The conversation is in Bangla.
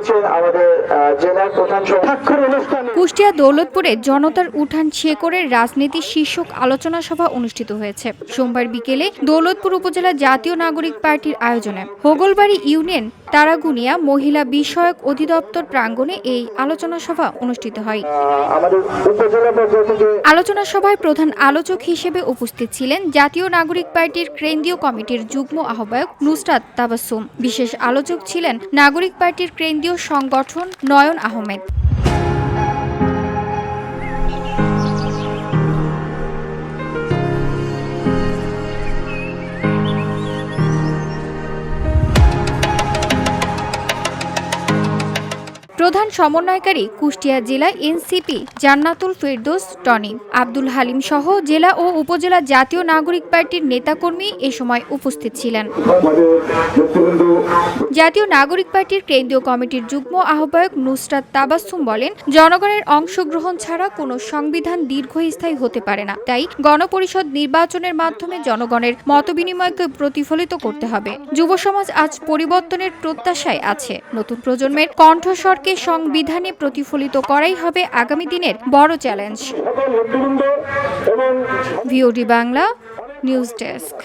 রয়েছেন আমাদের জেলার প্রধান স্বাক্ষর অনুষ্ঠানে কুষ্টিয়া দৌলতপুরে জনতার উঠান ছেকরের রাজনীতি শীর্ষক আলোচনা সভা অনুষ্ঠিত হয়েছে। সোমবার বিকেলে দৌলতপুর উপজেলা জাতীয় নাগরিক পার্টির আয়োজনে হোগলবাড়ি ইউনিয়ন তারাগুনিয়া মহিলা বিষয়ক অধিদপ্তর প্রাঙ্গণে এই আলোচনা সভা অনুষ্ঠিত হয়। আলোচনা সভায় প্রধান আলোচক হিসেবে উপস্থিত ছিলেন জাতীয় নাগরিক পার্টির কেন্দ্রীয় কমিটির যুগ্ম আহ্বায়ক নুসরাত তাবাসুম। বিশেষ আলোচক ছিলেন নাগরিক পার্টির কেন্দ্রীয় সংগঠন নয়ন আহমেদ। প্রধান সমন্বয়কারী কুষ্টিয়া জেলা এনসিপি জান্নাতুল ফেরদোস, টনি আব্দুল হালিম সহ জেলা ও উপজেলা জাতীয় নাগরিক পার্টির নেতাকর্মী এ সময় উপস্থিত ছিলেন। জাতীয় নাগরিক পার্টির কেন্দ্রীয় কমিটির যুগ্ম আহ্বায়ক নুসরাত তাবাসসুম বলেন, জনগণের অংশগ্রহণ ছাড়া কোনো সংবিধান দীর্ঘস্থায়ী হতে পারে না। তাই গণপরিষদ নির্বাচনের মাধ্যমে জনগণের মতবিনিময়কে প্রতিফলিত করতে হবে। যুব সমাজ আজ পরিবর্তনের প্রত্যাশায় আছে। নতুন প্রজন্মের কণ্ঠস্বরকে সংবিধানে প্রতিফলিত করাই হবে আগামী দিনের বড় challenge. VOD Bangla news desk